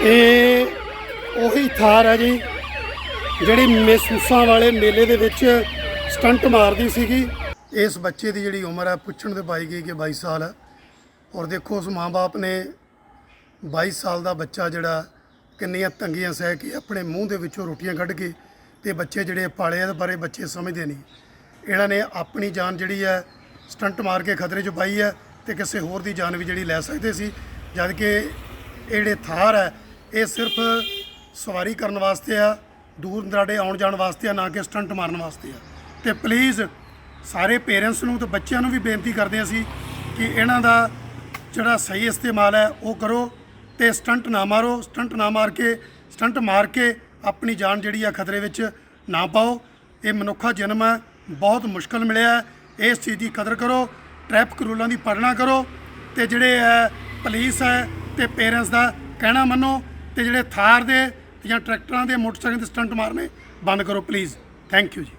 ਇਹ ਉਹੀ ਥਾਰ ਹੈ ਜੀ, ਜਿਹੜੀ ਮਹਿਸੂਸਾਂ ਵਾਲੇ ਮੇਲੇ ਦੇ ਵਿੱਚ ਸਟੰਟ ਮਾਰਦੀ ਸੀਗੀ। ਇਸ ਬੱਚੇ ਦੀ ਜਿਹੜੀ ਉਮਰ ਹੈ ਪੁੱਛਣ ਤੇ ਪਾਈ ਗਈ ਕਿ 22 ਸਾਲ ਹੈ ਔਰ ਦੇਖੋ, ਉਸ ਮਾਂ-ਬਾਪ ਨੇ 22 ਸਾਲ ਦਾ ਬੱਚਾ ਜਿਹੜਾ, ਕਿੰਨੀਆਂ ਤੰਗੀਆਂ ਸਹਿ ਕੇ ਆਪਣੇ ਮੂੰਹ ਦੇ ਵਿੱਚੋਂ ਰੋਟੀਆਂ ਕੱਢ ਕੇ ਤੇ ਬੱਚੇ ਜਿਹੜੇ ਪਾਲੇ ਆ, ਇਹਦੇ ਬਾਰੇ ਬੱਚੇ ਸਮਝਦੇ ਨਹੀਂ। ਇਹਨਾਂ ਨੇ ਆਪਣੀ ਜਾਨ ਜਿਹੜੀ ਹੈ ਸਟੰਟ ਮਾਰ ਕੇ ਖਤਰੇ 'ਚ ਪਾਈ ਹੈ ਤੇ ਕਿਸੇ ਹੋਰ ਦੀ ਜਾਨ ਵੀ ਜਿਹੜੀ ਲੈ ਸਕਦੇ ਸੀ। ਜਦ ਕਿ ਇਹ ਜਿਹੜੇ ਥਾਰ ਹੈ ਇਹ ਸਿਰਫ ਸਵਾਰੀ ਕਰਨ ਵਾਸਤੇ ਆ, ਦੂਰ ਦਰਾਡੇ ਆਉਣ ਜਾਣ ਵਾਸਤੇ ਆ, ਨਾ ਕਿ ਸਟੰਟ ਮਾਰਨ ਵਾਸਤੇ ਆ। ਤੇ ਪਲੀਜ਼ ਸਾਰੇ ਪੇਰੈਂਟਸ ਨੂੰ ਤੇ ਬੱਚਿਆਂ ਨੂੰ ਵੀ ਬੇਨਤੀ ਕਰਦੇ ਅਸੀਂ ਕਿ ਇਹਨਾਂ ਦਾ ਜਿਹੜਾ ਸਹੀ ਇਸਤੇਮਾਲ ਹੈ, ਉਹ ਕਰੋ ਤੇ ਸਟੰਟ ਨਾ ਮਾਰੋ, ਸਟੰਟ ਨਾ ਮਾਰ ਕੇ, ਸਟੰਟ ਮਾਰ ਕੇ ਆਪਣੀ ਜਾਨ ਜਿਹੜੀ ਆ ਖਤਰੇ ਵਿੱਚ ਨਾ ਪਾਓ। ਇਹ ਮਨੁੱਖਾ ਜਨਮ ਹੈ ਬਹੁਤ ਮੁਸ਼ਕਲ ਮਿਲਿਆ ਇਸ ਚੀਜ਼ ਦੀ ਕਦਰ ਕਰੋ ਟ੍ਰੈਫਿਕ ਰੂਲਾਂ ਦੀ ਪਾਲਣਾ ਕਰੋ ਤੇ ਜਿਹੜੇ ਹੈ ਪੁਲਿਸ ਹੈ ਤੇ ਪੇਰੈਂਟਸ ਦਾ ਕਹਿਣਾ ਮੰਨੋ ਤੇ ਜਿਹੜੇ ਥਾਰ ਦੇ ਜਾਂ ਟਰੈਕਟਰਾਂ ਦੇ ਮੋਟਰਸਾਈਕਲ ਦੇ ਸਟੰਟ ਮਾਰਨੇ, ਬੰਦ ਕਰੋ ਪਲੀਜ਼ ਥੈਂਕ ਯੂ ਜੀ।